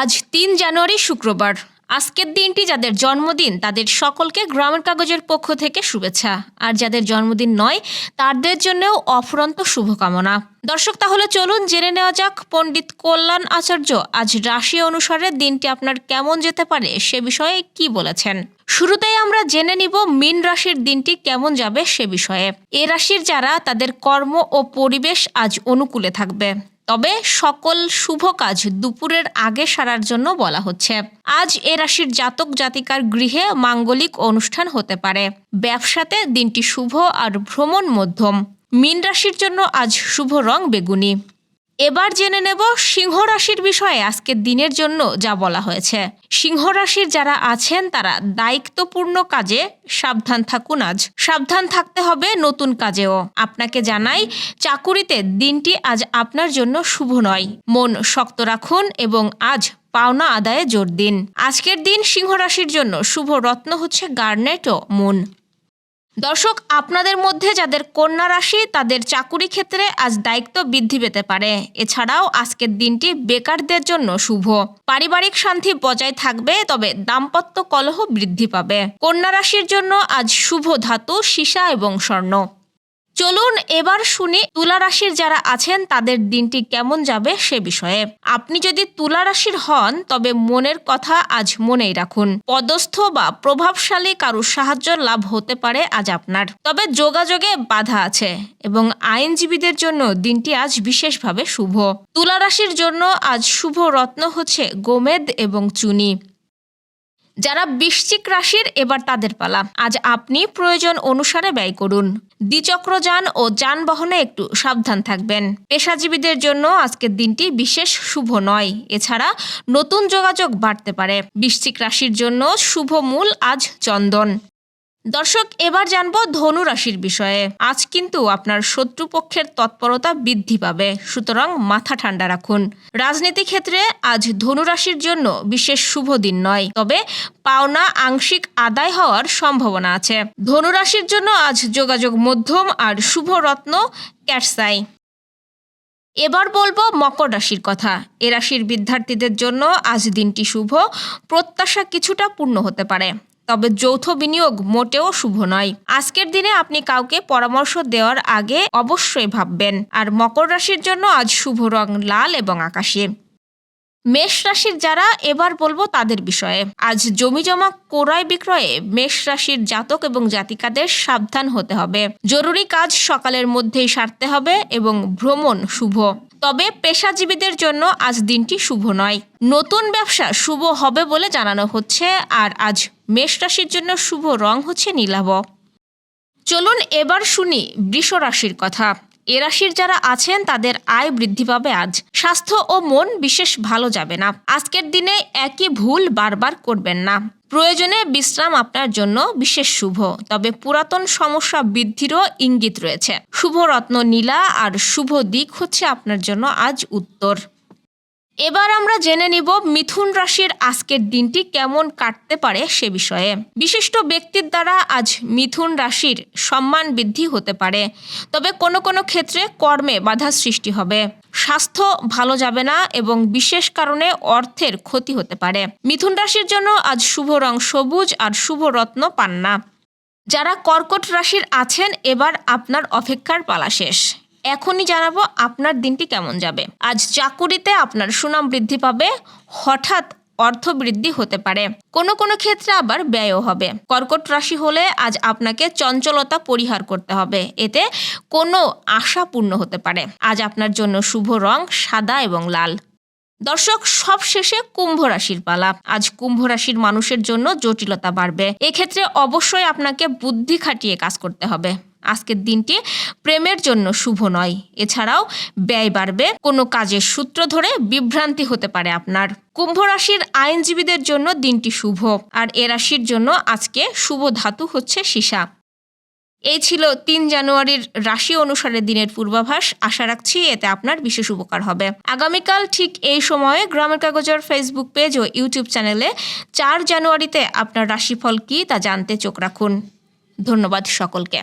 আজ তিন জানুয়ারি শুক্রবার। আজকের দিনটি যাদের জন্মদিন, তাদের সকলকে গ্রামের কাগজের পক্ষ থেকে শুভেচ্ছা। আর যাদের জন্মদিন নয়, তাদের জন্যও অফুরন্ত শুভকামনা। দর্শক, তাহলে চলুন জেনে নেওয়া যাক পণ্ডিত কল্যাণ আচার্য আজ রাশি অনুসারে দিনটি আপনার কেমন যেতে পারে, সে বিষয়ে কি বলেছেন? শুরুতেই আমরা জেনে নিব মিন রাশির দিনটি কেমন যাবে সে বিষয়ে। এ রাশির যারা তাদের কর্ম ও পরিবেশ আজ অনুকূলে থাকবে। তবে সকল শুভ কাজ দুপুরের আগে সারার জন্য বলা হচ্ছে। আজ এ রাশির জাতক জাতিকার গৃহে মাঙ্গলিক অনুষ্ঠান হতে পারে। ব্যবসাতে দিনটি শুভ আর ভ্রমণ মধ্যম। মীন রাশির জন্য আজ শুভ রং বেগুনি। এবার জেনে নেব সিংহ রাশির বিষয়ে আজকের দিনের জন্য যা বলা হয়েছে। সিংহ রাশির যারা আছেন, তারা দায়িত্বপূর্ণ কাজে সাবধান থাকুন আজ। সাবধান থাকতে হবে নতুন কাজেও। আপনাকে জানাই, চাকুরিতে দিনটি আজ আপনার জন্য শুভ নয়। মন শক্ত রাখুন এবং আজ পাওনা আদায়ে জোর দিন। আজকের দিন সিংহ রাশির জন্য শুভ রত্ন হচ্ছে গার্নেট ও মুন। দর্শক, আপনাদের মধ্যে যাদের কন্যা রাশি, তাদের চাকুরি ক্ষেত্রে আজ দায়িত্ব বৃদ্ধি পেতে পারে। এছাড়াও আজকের দিনটি বেকারদের জন্য শুভ। পারিবারিক শান্তি বজায় থাকবে, তবে দাম্পত্য কলহ বৃদ্ধি পাবে। কন্যা রাশির জন্য আজ শুভ ধাতু, সীসা এবং স্বর্ণ। চলুন এবার শুনি তুলা রাশির যারা আছেন, তাদের দিনটি কেমন যাবে সে বিষয়ে। আপনি যদি তুলা রাশির হন, তবে মনের কথা আজ মনেই রাখুন। পদস্থ বা প্রভাবশালী কারও সাহায্য লাভ হতে পারে আজ আপনার। তবে যোগাযোগে বাধা আছে এবং আইনজীবীদের জন্য দিনটি আজ বিশেষভাবে শুভ। তুলা রাশির জন্য আজ শুভ রত্ন হচ্ছে গোমেদ এবং চুনি। যারা বৃশ্চিক রাশির, এবার তাদের পালা। আজ আপনি প্রয়োজন অনুসারে ব্যয় করুন। দ্বিচক্রযান ও যানবাহনে একটু সাবধান থাকবেন। পেশাজীবীদের জন্য আজকের দিনটি বিশেষ শুভ নয়। এছাড়া নতুন যোগাযোগ বাড়তে পারে। বৃশ্চিক রাশির জন্য শুভ মূল আজ চন্দন। দর্শক, এবার জানব ধনু রাশির বিষয়ে। আজ কিন্তু আপনার শত্রুপক্ষের তৎপরতা বৃদ্ধি পাবে, সুতরাং মাথা ঠান্ডা রাখুন। রাজনীতি ক্ষেত্রে আজ ধনু রাশির জন্য বিশেষ শুভ দিন নয়, তবে পাওনা আংশিক আদায় হওয়ার সম্ভাবনা আছে। ধনু রাশির জন্য আজ যোগাযোগ মধ্যম আর শুভ রত্ন ক্যাটসাই। এবার বলব মকর রাশির কথা। এ রাশির বিদ্যার্থীদের জন্য আজ দিনটি শুভ, প্রত্যাশা কিছুটা পূর্ণ হতে পারে। তবে যৌথ বিনিয়োগ মোটেও শুভ নয়। আজকের দিনে আপনি কাউকে পরামর্শ দেওয়ার আগে অবশ্যই ভাববেন। আর মকর রাশির জন্য আজ শুভ রং লাল এবং আকাশে। মেষ রাশির যারা, এবার বলব তাদের বিষয়ে। আজ জমি জমা ক্রয় বিক্রয়ে মেষ রাশির জাতক এবং জাতিকাদের সাবধান হতে হবে। জরুরি কাজ সকালের মধ্যেই সারতে হবে এবং ভ্রমণ শুভ। তবে পেশাজীবীদের জন্য আজ দিনটি শুভ নয়। নতুন ব্যবসা শুভ হবে বলে জানানো হচ্ছে আর আজ মেষ রাশির জন্য শুভ রং হচ্ছে নীলাভ। চলুন এবার শুনি বৃষ রাশির কথা। এ রাশির যারা আছেন, তাদের আয় বৃদ্ধি পাবে আজ। স্বাস্থ্য ও মন বিশেষ ভালো যাবে না। আজকের দিনে একই ভুল বারবার করবেন না। প্রয়োজনে বিশ্রাম আপনার জন্য বিশেষ শুভ। তবে পুরাতন সমস্যা বৃদ্ধিরও ইঙ্গিত রয়েছে। শুভ রত্ন নীলা আর শুভ দিক হচ্ছে আপনার জন্য আজ উত্তর। এবার আমরা জেনে নিব মিথুন রাশির আজকের দিনটি কেমন কাটতে পারে সে বিষয়ে। বিশিষ্ট ব্যক্তির দ্বারা আজ মিথুন রাশির সম্মান বৃদ্ধি হতে পারে। তবে কোনো কোনো ক্ষেত্রে কর্মে বাধা সৃষ্টি হবে। স্বাস্থ্য ভালো যাবে না এবং বিশেষ কারণে অর্থের ক্ষতি হতে পারে। মিথুন রাশির জন্য আজ শুভ রং সবুজ আর শুভ রত্ন পান না। যারা কর্কট রাশির আছেন, এবার আপনার অপেক্ষার পালা শেষ। এখনই জানাব আপনার দিনটি কেমন যাবে। আজ চাকুরিতে আপনার সুনাম বৃদ্ধি পাবে, হঠাৎ অর্থ বৃদ্ধি হতে পারে। কোনো কোনো ক্ষেত্রে আবার ব্যয়ও হবে। কর্কট রাশি হলে আজ আপনাকে চঞ্চলতা পরিহার করতে হবে। এতে কোনো আশা পূর্ণ হতে পারে। আজ আপনার জন্য শুভ রং সাদা এবং লাল। দর্শক সব শেষে কুম্ভ রাশির পালা। আজ কুম্ভ রাশির মানুষের জন্য জটিলতা বাড়বে। এক্ষেত্রে অবশ্যই আপনাকে বুদ্ধি খাটিয়ে কাজ করতে হবে। আজকের দিনটি প্রেমের জন্য শুভ নয়। এছাড়াও ব্যয় বাড়বে। কোনো কাজের সূত্র ধরে বিভ্রান্তি হতে পারে আপনার। কুম্ভ রাশির আইনজীবীদের জন্য দিনটি শুভ। আর এ রাশির জন্য আজকে শুভ ধাতু হচ্ছে সীসা। এই ছিল তিন জানুয়ারির রাশি অনুসারে দিনের পূর্বাভাস। আশা রাখছি এতে আপনার বিশেষ উপকার হবে। আগামীকাল ঠিক এই সময়ে গ্রামের কাগজের ফেসবুক পেজ ও ইউটিউব চ্যানেলে চার জানুয়ারিতে আপনার রাশিফল কী তা জানতে চোখ রাখুন। ধন্যবাদ সকলকে।